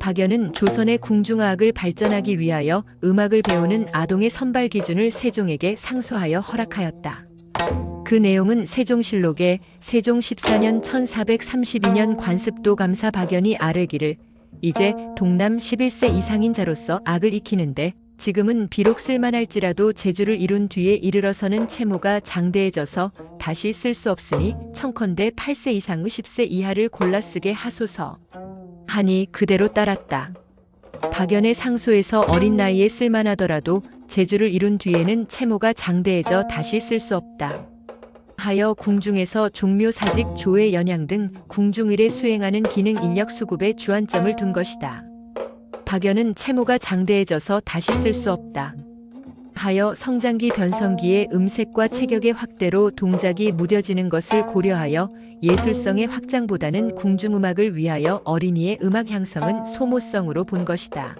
박연은 조선의 궁중화학을 발전하기 위하여 음악을 배우는 아동의 선발 기준을 세종에게 상소하여 허락하였다. 그 내용은 세종실록에 세종 14년 1432년 관습도 감사 박연이 아뢰기를 이제 동남 11세 이상인 자로서 악을 익히는데 지금은 비록 쓸만할지라도 재주를 이룬 뒤에 이르러서는 채모가 장대해져서 다시 쓸 수 없으니 청컨대 8세 이상 의 10세 이하를 골라 쓰게 하소서. 하니 그대로 따랐다. 박연의 상소에서 어린 나이에 쓸만하더라도 재주를 이룬 뒤에는 채모가 장대해져 다시 쓸 수 없다. 하여 궁중에서 종묘 사직 조회 연양 등 궁중일에 수행하는 기능 인력 수급에 주안점을 둔 것이다. 박연은 채모가 장대해져서 다시 쓸 수 없다. 하여 성장기 변성기의 음색과 체격의 확대로 동작이 무뎌지는 것을 고려하여 예술성의 확장보다는 궁중음악을 위하여 어린이의 음악 향성은 소모성으로 본 것이다.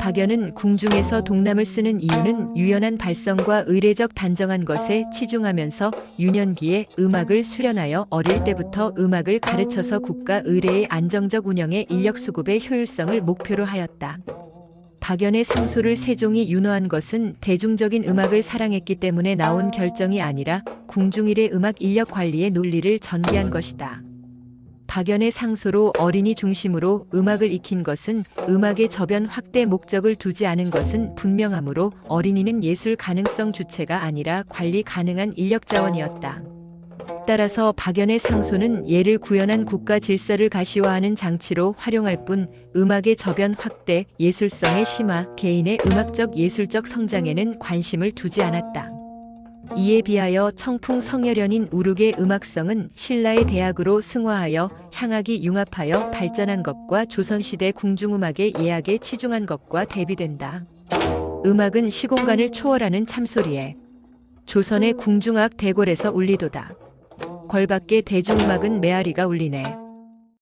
박연은 궁중에서 동남을 쓰는 이유는 유연한 발성과 의례적 단정한 것에 치중하면서 유년기에 음악을 수련하여 어릴 때부터 음악을 가르쳐서 국가 의례의 안정적 운영에 인력 수급의 효율성을 목표로 하였다. 박연의 상소를 세종이 윤허한 것은 대중적인 음악을 사랑했기 때문에 나온 결정이 아니라 궁중일의 음악 인력 관리의 논리를 전개한 것이다. 박연의 상소로 어린이 중심으로 음악을 익힌 것은 음악의 저변 확대 목적을 두지 않은 것은 분명하므로 어린이는 예술 가능성 주체가 아니라 관리 가능한 인력 자원이었다. 따라서 박연의 상소는 예를 구현한 국가 질서를 가시화하는 장치로 활용할 뿐 음악의 저변 확대, 예술성의 심화, 개인의 음악적 예술적 성장에는 관심을 두지 않았다. 이에 비하여 청풍 성열연인 우룩의 음악성은 신라의 대학으로 승화하여 향악이 융합하여 발전한 것과 조선시대 궁중음악의 예학에 치중한 것과 대비된다. 음악은 시공간을 초월하는 참소리에 조선의 궁중악 대궐에서 울리도다. 걸밖에 대중음악은 메아리가 울리네.